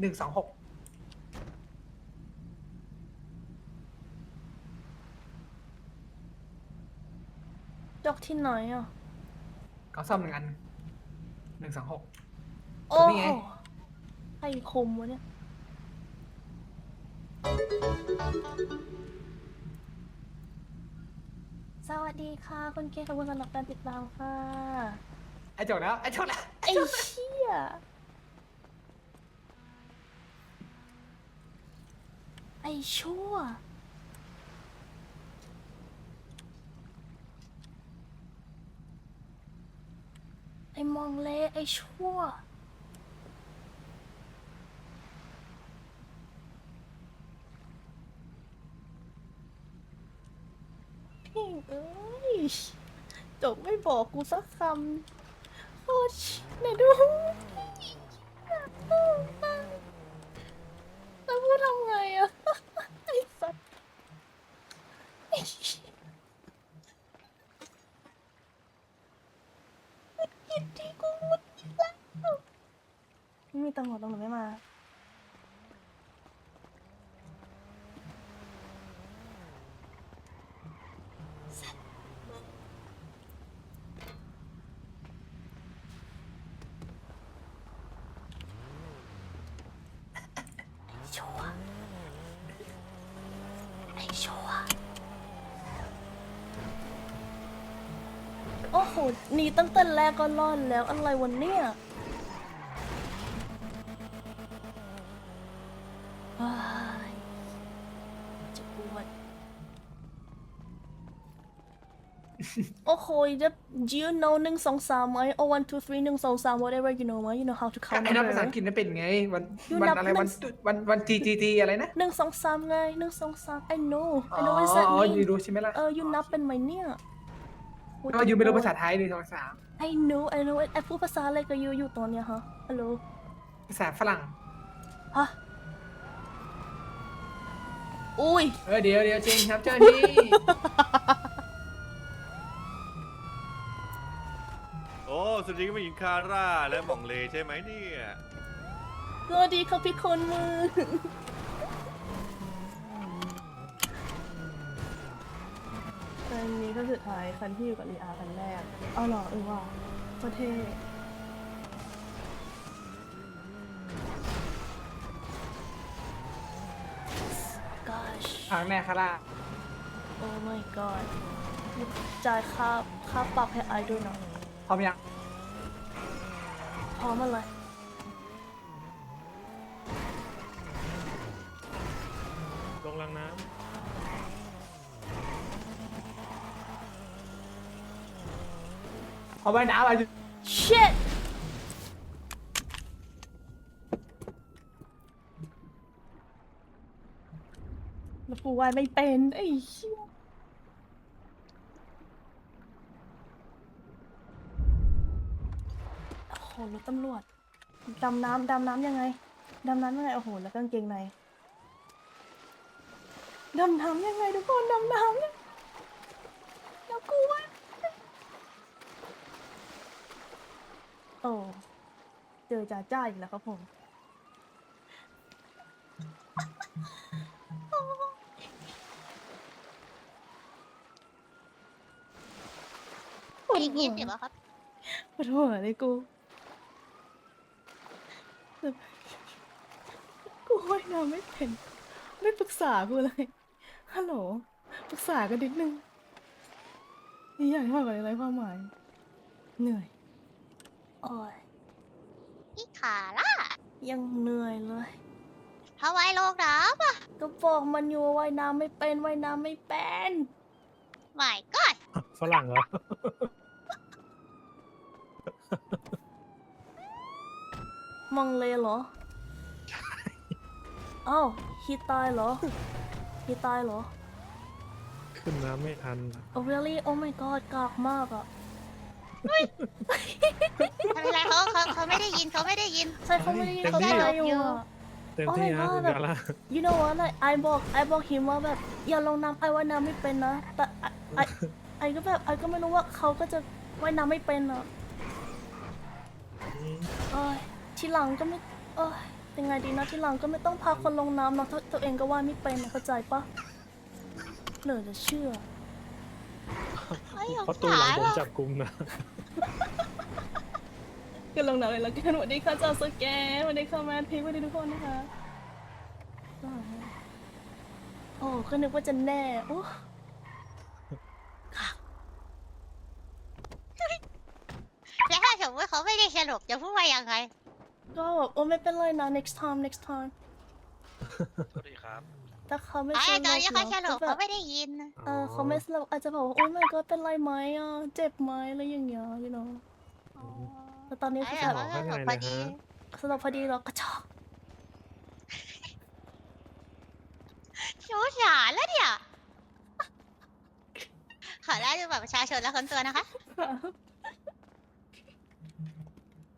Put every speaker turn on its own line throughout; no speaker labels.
หนึ่งสองหก
จกที่ไหนอะ
ก็ซ่อมหนึ่งอันหนึ่งสองหก
โอ้
นี่
โห
ไง
ใครคมวะเนี่ย สวัสดีค่ะ คุณเคขอบคุณสำหรับการติดตามค่ะ
ไอ้จบแล้วไอ้จบแล้ว
ไอ้เชี่ย อ้ชั่ว ไอ้มองเละไอ้ชั่ว พี่เอ้ยจบไม่บอกกูสักคำโคตรไหนดู แล้วพูดทำไงอะไอ้สัสไอ้เหี้ยกินที่กูหมดแล้วไม่มีตำรวจตำรวจไม่มา ชัวร์ไอ้ชัวร์โอ้โหหนีตั้งแต่แรกก็รอดแล้วอะไรวันเนี้ยอ้ายจะปวดโอ้โห just do you know หนึ่งสองสามไหม oh one two three หนึ่งสองสาม whatever you know ไหม you know how to count
ไอ้นับภาษา
number
อังกฤษนั่นเป็นไง วัน
ยู
วัน
นับ
อะไร
หนึ่ง
วันวันวันทีทีทีอะไรนะ
หนึ่งสองสามไงหนึ่งสองสาม I know
อ๋
I know what does that
อ
mean
ยูรู้ใช่ไหมล่ะ
เออยูนับเป็นไหมเนี่ย
ก็ยูไม่รู้ภาษาไทยหนึ่งสองสาม
ไอ้ know I know ไอ้พูดภาษาอะไรกับยูอยู่ตอนเนี้ยฮะฮัลโหล
ภาษาฝรั่ง
ฮะอุ้ย
เออเดี๋ยวเดี๋ยวจริงครับเจ้าหน้าที่
โอ้สวัสดีคุณผู้หญิงคาร่าและหม่องเลใช่ไหมเนี่ย
สวัสดีครับพี่คนมือ คันนี้ก็สุดท้ายคันที่อยู่กับลีอาคันแรก เอาเหรอเออว่าประเทศ gosh
ทางแน่คาร่า
oh my god จ่ายค่าค่าปรับให้ไอด้วยนะ
พร้อมยัง
พร้อมอะไร
ลงลังน้
พ ร้อมไปน้ำอะไร
shit แล้วกูวายไม่เป็นไอ้เหี้ยโอ้โหรถตำรวจ ดำน้ำดำน้ำยังไง ดำน้ำยังไง โอ้โห แล้วกางเกงใน ดำน้ำยังไงทุกคน ดำน้ำยังวกูว่า โอ้เจอจ่าจ้าอีกแล้วครับผม
อีกยี่สิบอะครับ
ขอโทษเลยกูแต่กูว่ายน้ำไม่เป็น ไม่ปรึกษากูเลย ฮัลโหล ปรึกษากันนิดนึงนี่อยากให้มากกว่านี้ไรความหมาย เหนื่อย โอ้ย
พี่ขาล่ะ
ยังเหนื่อยเลย
ทำไมโลกน้ำอะ
ก็บอกมันอยู่ว่าว่ายน้ำไม่เป็นว่ายน้ำไม่เป็น
ไม่ก็
ฝรั่งเหรอ
มองเลยเหรออ้าวฮีตายเหรอฮีตายเหรอ
ขึ้นน้ำไม่ทัน
oh really oh my god กากมากอะ
ไม่เป็นไรเขาเขาเขาไม่ได้ยินเขาไม่ได้ยิน
ใช่เขาไม่ได้ยิน
เต็ม
เขา
ที่
ไม่ได้อยู่อะ
เต็มที่นะ
Oh my
คุณ
god
กาล่า
you know what ไอบอกไอบอกฮิมว่าแบบอย่าลงน้ำไอว่ายน้ำไม่เป็นนะ แต่ไอไอไอก็แบบไอก็ไม่รู้ว่าเขาก็จะว่ายน้ำไม่เป็นอะเอ้ยทีหลังก็ไม่เอ้ยยังไงดีนะที่หลังก็ไม่ต้องพาคนลงน้ำเนาะถ้าตัวเองก็ว่ายไม่เป็นนะเข้าใจปะเหลือจะเชื่อ
ไม่สง
เพราะตัวห
สา
ลัง
ร
ผ
หร
ม
อก
จับกุมนะ
ก็ลงน้ำเลยแล้วกันสวัสดีค่ะจอสแกนสวัสดีค่ะแมทพิกสวัสดีทุกคนนะคะโอ้ก็นึกว่าจะแน่โอ้
แล้วถ้าสมมติเขาไม่ได้สรุปจะพูดว่ายังไง
ก็แบบโอ้ไม่เป็นไรนะ next time next time
สวัสดีครับ
ถ้าเขาไม่
ไอ้
ส
ตอนนี้เขาสรุ
ก็
ป
แบ
เขา
บ
ไม่ได้ยิน
เออเขาไม่สรุปอาจจะบอกว่าโอ้ไม่ก็เป็นไรไหมอะเจ็บไหมอะไรอย่างเงี้ย you know แต่ตอนนี้
ไอ้
คือ
เดี๋
แบ
ยว
บ
เขาสรุปพอดี
สรุปพอดีเรากระชอก
ชูสารแล้วเนี่ยขอได้ดูบัตรประชาชนและคนตัวนะคะ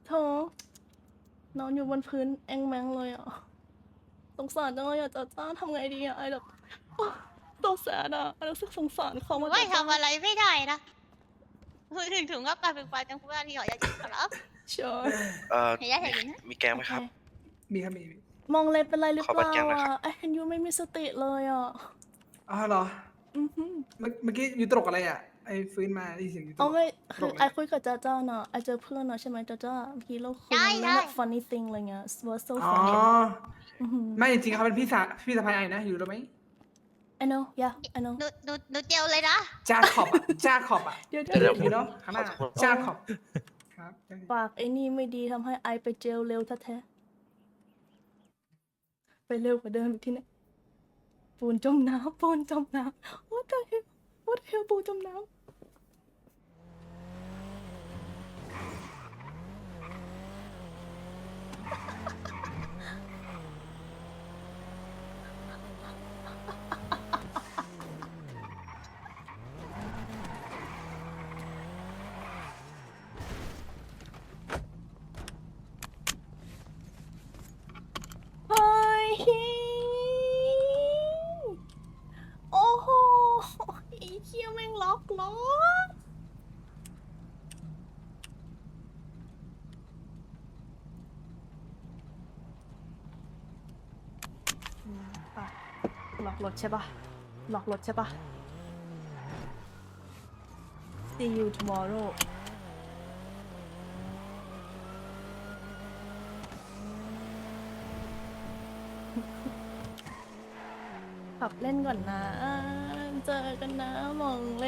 โถนอนอยู่บนพื้นแองแมงเลยอะ สงสารจังเลยอะจ้าจ้าทำไงดีอะไอ้แบบโอ๊ยตัวแสนอะไอ้รู้สึกสงสารเขามา
ไม่
จ้า
ทำอะไรไม่ได้นะพูดถึงถุงก็ปลาเป็นปลาจังพูดว่าที่หอยอยากกินครับ
เชิญ
เอ่อ
เห็นยังเห็นนะ
มีแกงไหมครับ
มีครับมีมี
มองเลยเป็นไรหรือ
ขอ
เป
บัตร
ล่า
แจ้งหน่อยครั
อะ
บ
ไอ้เห็นยูไม่มีสติเลยอะ
อ๋อเหรอ
อือหือ
เมื่อเมื่อกี้อยู่ตรกอะไรอะไอ้ฟื้นมาได้ยินเสียงอยู่ตร
เอา
ก
ไม่คือ
ตรงไหน
ไอ้คุยกับจ้าจ้าน่ะไอ้เจอเพื่อนน่ะใช่ไหมจ้าจ้าเมื่อกี้เราคุยเรื่องแบบ funny thing อะไรเงี้ย was so
อ๋อ
funny อือหือ
ไม่จริงๆเขาเป็นพี่สาวพี่สะพ้ายไอ้นะอยู่รู้ไหม
I know yeah I know
หนูหนูหนูเจียวเลยนะ
จ้าขอบอะจ้าขอบอะ
เดี๋ยว
เดี๋ยว
อยู่เนาะข้างหน้า
ขอโทษ
จ้าขอบครับ
ปากไอ้นี่ไม่ดีทำให้ไอไปเจลเร็วแท้ๆไปเร็วกว่าเดิมอีกทีนะปูนจมน้ำปูนจมน้ำ what the hell what the hell ปูนจมน้ำ เฮ้ยโอ้โหไอ้เคี้ยแม่งล็อกล้ออืมไปล็อก รถใช่ปะล็อกรถใช่ปะ See you tomorrow ขับเล่นก่อนนะ เจอกันนะมองเล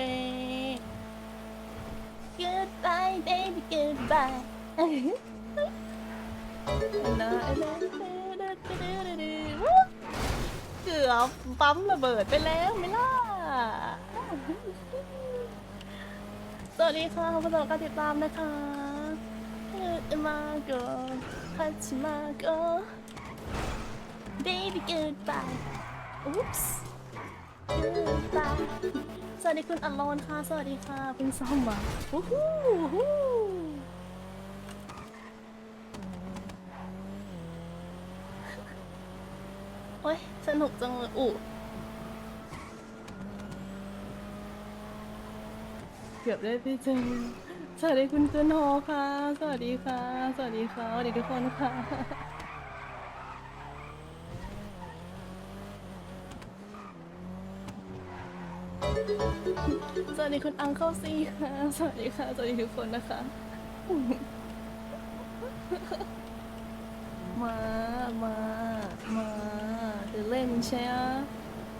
Goodbye baby goodbye เกือบปั๊มระเบิดไปแล้วไม่ล่ะ สวัสดีค่ะขอบคุณสำหรับการติดตามนะคะมาโกพัชมาโก baby goodbye Oops goodbye สวัสดีคุณอลอนค่ะ สวัสดีค่ะคุณซอมมาวู้ฮู้ฮู้โอ้ย ส นุกจังเลยอูเกือบได้ไปเจอสวัสดีคุณเจนโฮค่ะ สวัสดีค่ะ สวัสดีค่ะสวัสดีทุกคนค่ะ สวัสดีคุณอังเข้าซีค่ะ สวัสดีค่ะ สวัสดีทุกคนนะคะ มา มา มา จะเล่นใช่ไหม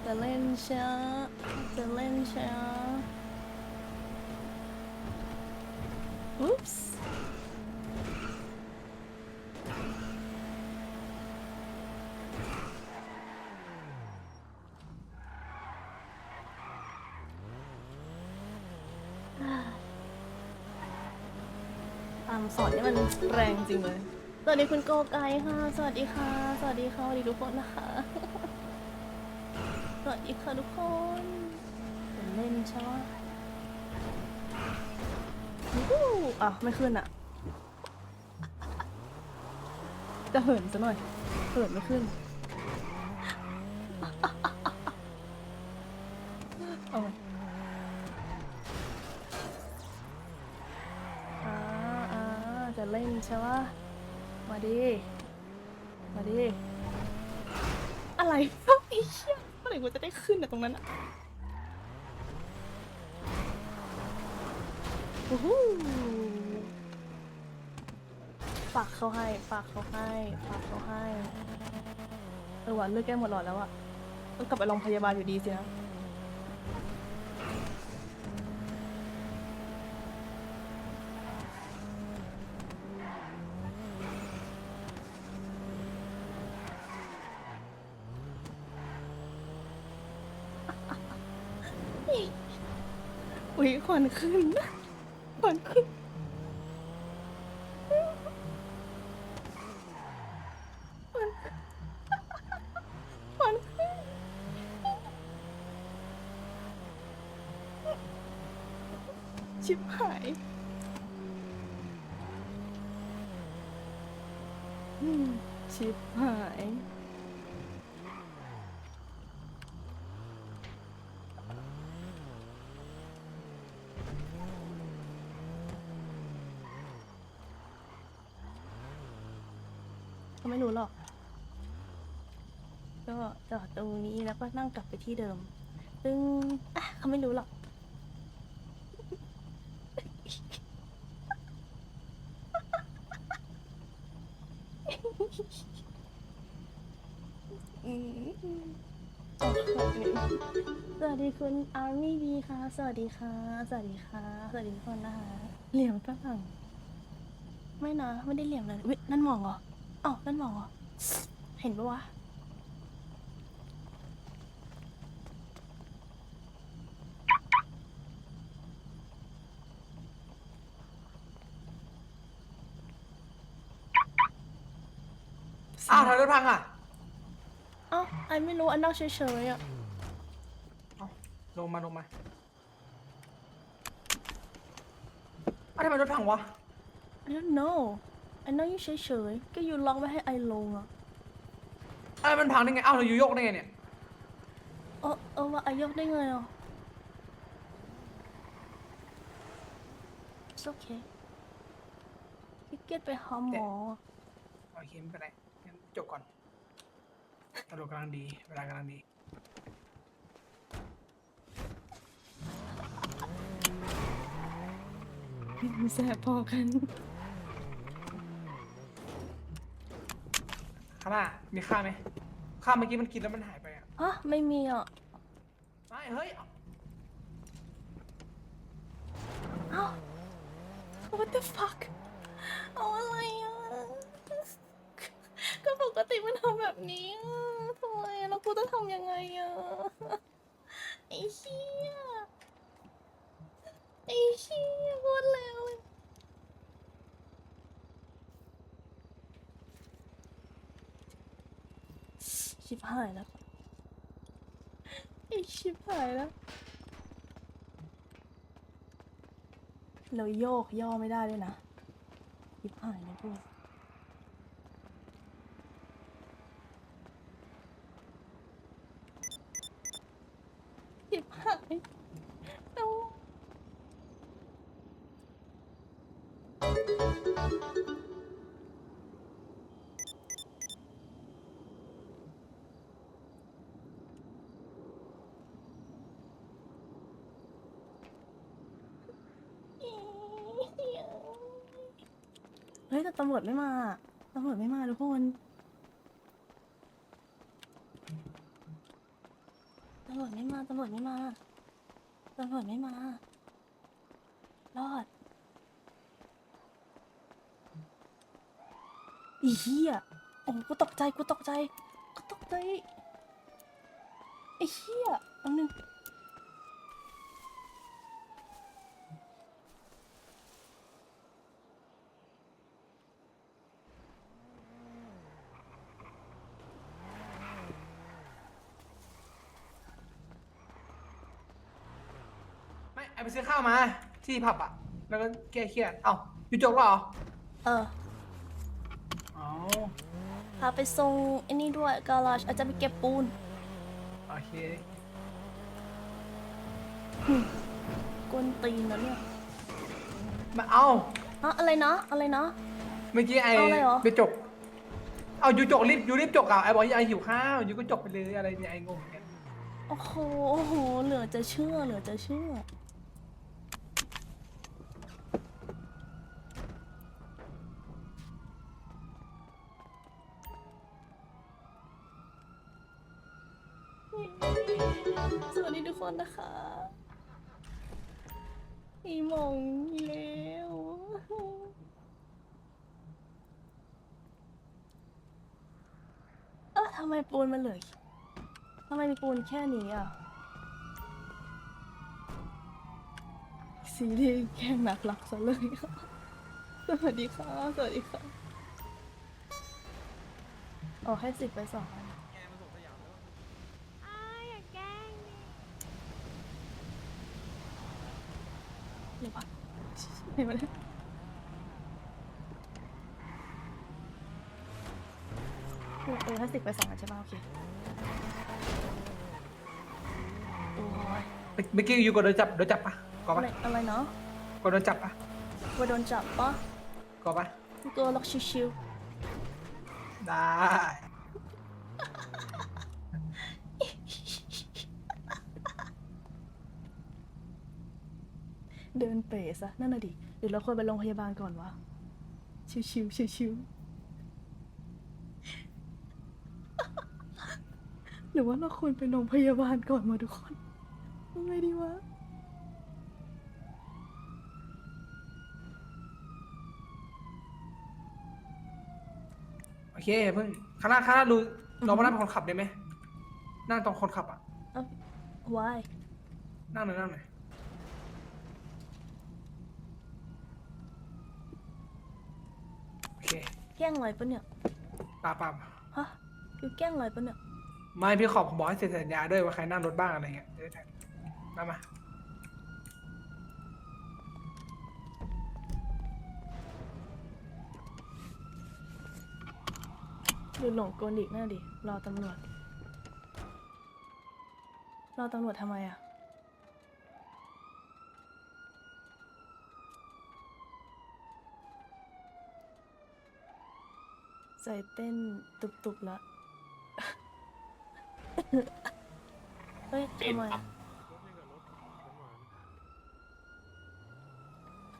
จะเล่นใช่ไหมจะเล่นใช่ไหมอุ๊ปส์ตามสอนนี่มันแรงจริงเลย สวัสดีคุณโกไกค่ะ สวัสดีค่ะ สวัสดีค่ะสวัสดีทุกคนนะคะ สวัสดีค่ะทุกคนเป็นเล่นใช่ไหมวู้อะไม่ขึ้นอะ จะเหินซะหน่อยเหินไม่ขึ้น เอาไว้ อ่าอ่าจะเล่นใช่ปะมาดิ มาดิอะไรไอ้เหี้ยเมื่อไหร่กูจะได้ขึ้นอะต รงนั้นโอ้โหฝากเขาให้ฝากเขาให้ฝากเขาให้เออว่ะเลือกแก้หมดหลอดแล้วอะต้องกลับไปโรงพยาบาลอยู่ดีสินะ วันขึ้นควันขึ้นควันควันขึ้นชิบหายชิบหาย เขาไม่รู้หรอก ก็จอดตรงนี้แล้ว ก็นั่งกลับไปที่เดิม ซึ่งอะเขาไม่รู้หรอก อืม สวัสดีคุณอาร์มี่บีค่ะ สวัสดีค่ะ สวัสดีค่ะ สวัสดีทุกคนนะคะ เหลี่ยมฝรั่งไม่นะ ไม่ได้เหลี่ยมเลยว้ยนั่นหมองเหรออ้าวนั่นหมองเหรอ เห็นปะวะ
อ้าวทำไมรถพังอะ
เอ้าไอไม่รู้อันนั่งเฉยๆอะ
ลงมาลงมาอ้าวทำไมรถพังวะ
I don't know ไอนั่งอยู่เฉยๆก็อยู่ล็อกไม่ให้ไอลงอะ
อ้าวมันพังได้ไง อ้าวเราอยู่โยกได้ไงเนี่ย
เออเออว่าไอยกได้ไงอะ It's okay พี่เกตไปหาหมอ
โอเคไม่เป็นไรงั้น จบก่อนตลกกำลังดีเวลากำลังดี
มีแสบพอกัน
ข้างหน้ามีข้าวไหมข้าวเมื่อกี้มันกินแล้วมันหายไปอะ
ฮะไม่มีอะ
ไม่เฮ้ย
เอ้า What the fuck เอาอะไรอ่ ก็ปกติมันทำแบบนี้อะทำไมอะแล้วกูจะทำยังไงอะไอ้เชี่ยไอ้เชี่ยโคตรแล้วเลยชิบหายแล้วไอ้ชิบหายแล้วเราโยกย่อไม่ได้ด้วยนะชิบหายนะพวกชิบหายเอา เฮ้ยแต่ตำรวจไม่มา ตำรวจไม่มาทุกคน ตำรวจไม่มา ตำรวจไม่มา ตำรวจไม่มา รอด อีเหี้ยโอ้กูตกใจกูตกใจกูตกใจไอ้เหี้ยอันนึง
ไม่ไอไปซื้อข้าวมา ที่ผับอะ แล้วก็แก้เครียดเอ้าอยู่จบแล้วเหรอ
เออ
อ๋อ
พาไปส่งไอ้นี่ด้วยกาลาชอาจจะไปเก็บปูน
โอเค
กวนตีนนะเนี่ย
มาเอา
อะอะไรนะอะไรนะ
เมื่อกี้ไอ
เอาอะไรเหรอ
ไปจบเอายูจกรีบยูรีบจกอะไอ้บอกไอ้หิวข้าวยูก็จกไปเลยอะไรเนี่ยไอ้งงเนี่ย
โอ้โหโอ้โห เหลือจะเชื่อ เหลือจะเชื่อ วัสดีทุกคนนะคะอีมองเลวเออทำไมปูนมันเหลือทำไมมีปูนแค่นี้อะซีรีส์แกล้งหนักหลักซะเลยค่ะสวัสดีค่ะ สวัสดีค่ะออกให้สิบไปสองอัน
อ้ายอย่าแกล้งดิ
หรือว่าไหนมา เนี่ยเออเออให้สิบไปสองอันใช่ป่ะโอเคโอ้ย
เมื่อกี้ยูกดโดนจับโดนจับปะกอ
อะ
ปะ
ไรอะไรเนาะ
กดโดนจับปะ
ว่าโดนจับปะ
กอปะ
ตัวล็อกชิว
ได้
ๆเดินเป๋ซะนั่นน่ะดิห รือเราควรไปโรงพยาบาลก่อนวะ ชิวๆชิวๆหรือว่าเราควรไปโรงพยาบาลก่อนมาทุกคนทำไงดีวะ
โอเคเพิ่งข้างหน้าข้างหน้าดูลองมานั่งเป็นคนขับได้ไหมนั่งตรงคนขับอะ
เอ้า why
นั่งหน่อยนั่งหน่อยโอเค
แก ล้งอะไรปะเนี่ย
ป่าป่า
ฮะคือแกล้งอะไรปะเนี่ย
ไม่พี่ขอบบอกให้เซ็นสัญญาด้วยว่าใครนั่งรถบ้างอะไรเงี้ยจะได้แทนมามา
หรือหลงกลอีกนั่นดิรอตำรวจรอตำรวจทำไมอะ ใจเต้นตุบๆละเฮ้ยทำไมอะ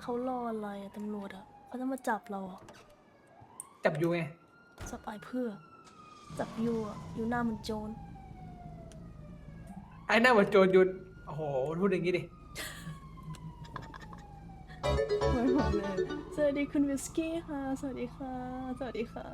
เขารออะไรอะตำรวจอะเขาจะมาจับเราอะ
จับยูไง
จับไอเพื่อ จับยูอะยูหน้ามันโจร
ไอ้หน้าเหมือนโจรยุนโอ้โหพูดอย่างงี้ดิ
เหมือนผมเลยสวัสดีคุณวิสกี้ค่ะ สวัสดีค่ะ สวัสดีค่ะ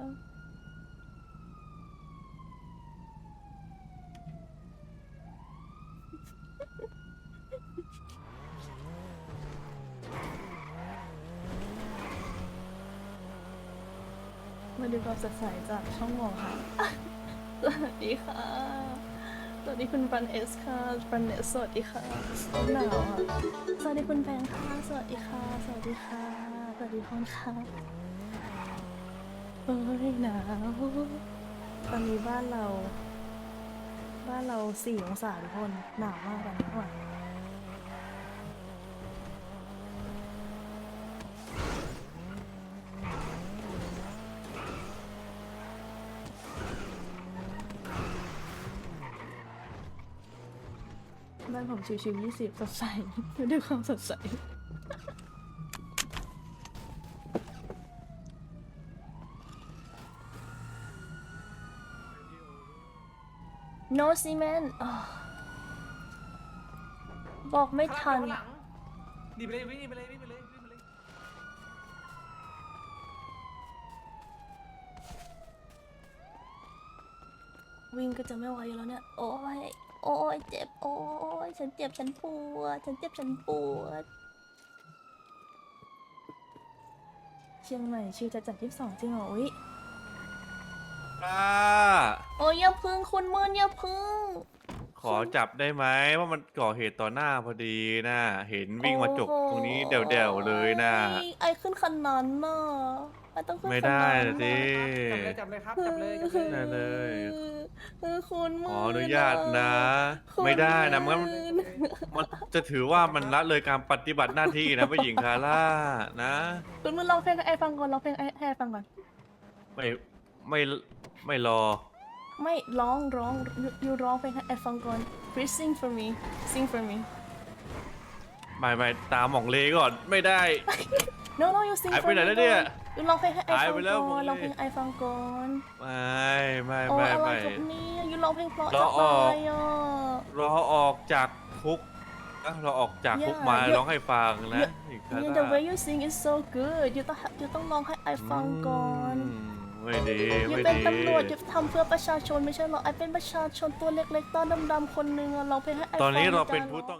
มาดูความสดใสจากช่องหมอค่ะ สวัสดีค่ะ วัสดีคุณบันเอสค่ะบันเอสสวัสดีค่ะหนาวอะสวัสดีคุณแบงค์ค่ะสวัสดีค่ะสวัสดีค่ะสวัสดีคนค่ะเอ้ยหนาวตอนนี้บ้านเรา บ้านเราสี่องศาทุกคนหนาวมากตอนนี้ว่ะ บ้านผมชิวๆยี่สิบสดใสด้วยความสดใส no cement อ้าวบอกไม่ทัน
ข้างหลังหนีไปเลยวิ่งไปเลยวิ่งไปเลยวิ่งไปเลย
วิ่งก็จะไม่ไหวอยู่แล้วเนี่ย โอ้ยโอ้ยเจ็บโอ้ยฉันเจ็บฉันปวดฉันเจ็บฉันปวด เชียงใหม่ชิวจะจัดยี่สิบสองจริงเหรออุ๊ย
ป้า
โอ้ยอย่าพึ่งคุณมืนอย่าพึ่ง
ขอจับได้ไหมว่ามันก่อเหตุต่อหน้าพอดีนะเห็นวิ่งมาจกตรงนี้เดี่ยวๆเลยนะ
โอ้ยไอขึ้นคันนั้นน่ะ ไอต้องขึ้น
ไม่
คัน
ได้
นั้น
นะสิ
จับเลยจับเลยครับจับเลยจับเลย
ได้เลย
เออคุณมื
ขออนุญาตนะ
คุณ
ไม่ได้นะมัน
มืน
มันจะถือว่ามันละเลยการปฏิบัติหน้าที่นะผู้หญิงคาร่านะ
คุณมืนร้องเพลงให้ไอฟังก่อนร้องเพลงให้ไอฟังก่อน
ไม่ไม่ไม่รอ
ไม่ร้องร้องยูยูร้องเพลงให้ไอฟังก่อน please sing for me sing for me
ไม่ไม่ตามหม่องเลก่อน ไม่ได้
no no you sing
หาย
for
ไป
me
ไหนแล้วเนี่ย
ยู ร้องเพลงให้ไอ
หาย
ฟัง
ไปแล้ว
ก่
หม
อ
ด
น
เลย
ร้องเพลงไอฟังก่อน
ไม่ไม่
โอ้
ไม่
อะไร
ไม่
ครับเนี่ยยูร้องเพลงเพราะ
รอ
จะ
ออก
ตายอะ
รอออกจากคุกนะเราออกจากคุก
Yeah,
มา
yeah.
ร้องให้ฟังนะอีกครั้ง
Yeah, the way you sing is so good ยูต้องยูต้องร้องให้ไอฟังก่อน
อืมไม่ดี
ยู
ไม่
เป็น
ดี
ตำรวจยูทำเพื่อประชาชนไม่ใช่เหรอไอเป็นประชาชนตัวเล็กๆตอนดำๆคนหนึงอะร้องเพลงให้ไอฟัง
ตอนนี้เรา
ไม่ได้
เป็น
หร
ผู้ต้อง